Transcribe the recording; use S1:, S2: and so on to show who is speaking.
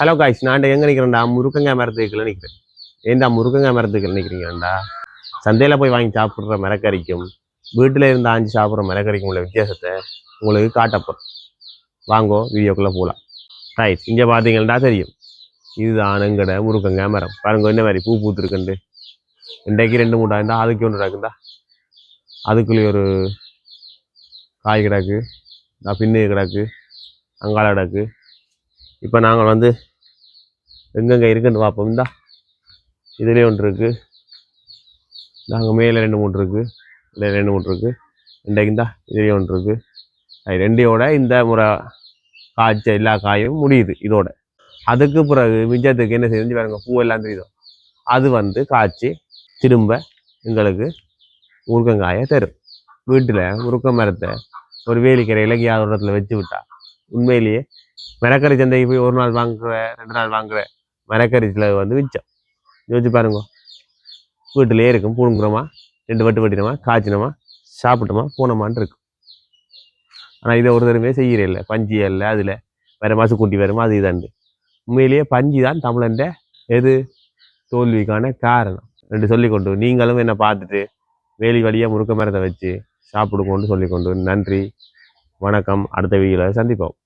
S1: Hello guys நான் எங்கே நிற்கிறேன்டா முருக்கங்காய் மரத்துக்குள்ள நிற்கிறேன் ஏன்டா முருக்கங்காய் மரத்துக்குள்ள நிற்கிறீங்கடா சந்தையில் போய் வாங்கி சாப்பிட்ற மரக்கறிக்கும் வீட்டில் இருந்து ஆஞ்சு சாப்பிட்ற மரக்கறிக்கும் உள்ள வித்தியாசத்தை உங்களுக்கு காட்டப்போம் வாங்கோ வீடியோக்குள்ளே போகலாம் ரைட் இங்கே பார்த்தீங்கன்னா தெரியும். இதுதான் எங்கட முருக்கங்காய் மரம். பாருங்க என்ன மாதிரி பூ பூத்துருக்குண்டு. இன்றைக்கு ரெண்டு மூட்டா இருந்தால் அதுக்கு ஒன்று கிடக்குண்டா. அதுக்குள்ளே ஒரு காய் கிடக்கு நான் பின்னு கிடக்கு அங்காள கிடக்கு. இப்போ நாங்கள் வந்து எங்கெங்கே இருக்குன்னு பார்ப்போம். இந்தா இதுலேயே ஒன்று இருக்குது நாங்கள் மேலே ரெண்டு மூணு இருக்குது இல்லை ரெண்டு மூணு இருக்குது இன்றைக்கு இந்தா இதுலேயே ஒன்று இருக்குது அது ரெண்டையோட இந்த முறை காய்ச்ச எல்லா காயும் முடியுது இதோட. அதுக்கு பிறகு மிஞ்சத்துக்கு என்ன செஞ்சு பாருங்க பூவெல்லாம் தெரியுதோ? அது வந்து காய்ச்சி திரும்ப எங்களுக்கு முருங்கங்காயை தரும். வீட்டில் முருக்க மரத்தை ஒரு வேலிக்கரையில் எங்கேயாவது ஒரு இடத்துல வச்சு விட்டா உண்மையிலேயே மரக்கறி சந்தைக்கு போய் ஒரு நாள் வாங்குற ரெண்டு நாள் வாங்குற மரக்கரிசியில் வந்து மிச்சம் யோசிச்சு பாருங்க. வீட்டிலேயே இருக்கும். பூணுங்குறோமா ரெண்டு வட்டு வட்டினோமா? காய்ச்சினோமா? சாப்பிட்டோமா? போனோமான்னு இருக்கும். ஆனால் இதை ஒரு தடவை செய்கிறே இல்லை. பஞ்சு இல்லை அதில் வேறு மாசு கூட்டி வருமா? அது இதாண்டு உண்மையிலேயே பஞ்சு தான் தமிழன்ட எது? தோல்விக்கான காரணம். என்று சொல்லிக்கொண்டு நீங்களும் என்னை பார்த்துட்டு வேலி வழியாக முறுக்க மரத்தை வச்சு சாப்பிடுங்கன்னு சொல்லிக்கொண்டு நன்றி. வணக்கம். அடுத்த வீடியோவில் சந்திப்போம்.